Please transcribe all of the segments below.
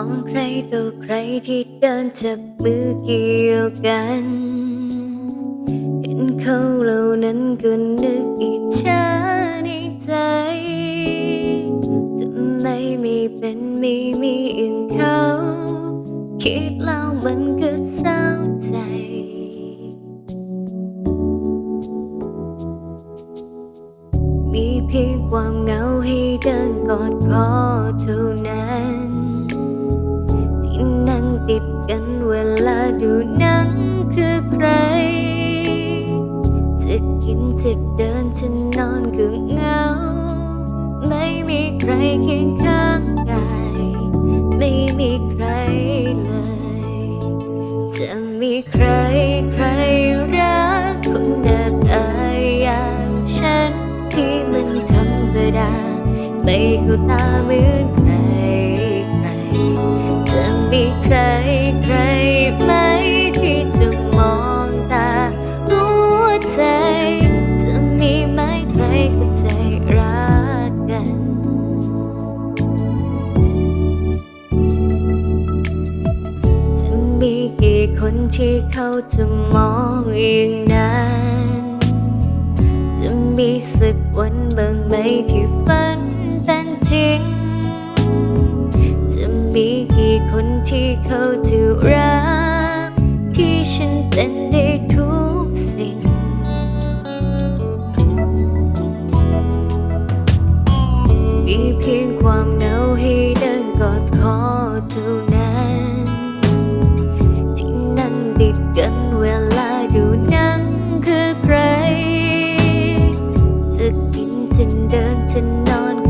องใครต่อใครที่เดินจับมือเกี่ยวกัน เห็นเขาเหล่านั้นก็นึกอิจฉาในใจทำไมไม่เป็นไม่มีอย่างเขาคิดแล้วมันก็เศร้าใจมีเพียงความเหงาให้เดินกอดคอเท่านั้น กันเวลาดูหนังคือใคร จะกินจะเดินจะนอนก็เหงา ไม่มีใครเคียงข้างกาย ไม่มีใครเลย จะมีใครใครรักคนแบบอายอย่างฉันที่มันธรรมดาไม่เข้าตาเหมือนใคร มีใครใครไหมที่จะมองตาหัวใจจะมีไหมใครเข้าใจรักกันจะมีกี่คนที่เขาจะมองอย่างนั้นจะมีสักวันบ้างไหมที่ฝันเป็นจริง ที่เขาจะรักที่ฉันเป็นได้ทุกสิ่ง มีเพียงความเหงาให้เดินกอดคอเท่านั้น ที่นั่งติดกันเวลาดูหนังคือใคร จะกินจะเดินจะนอน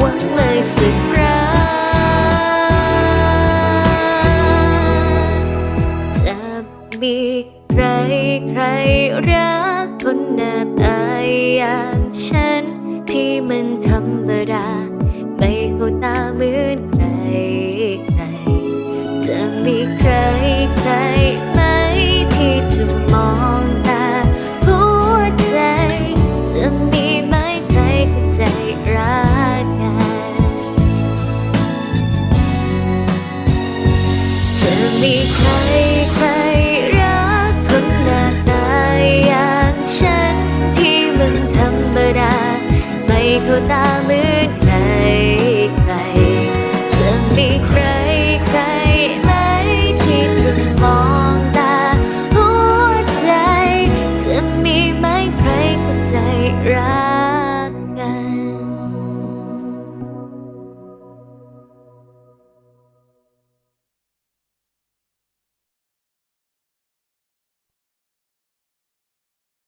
หวังเลยสักครั้งจะมีใครใครรักคนหน้าตาอย่างฉันที่มันธรรมดา จะ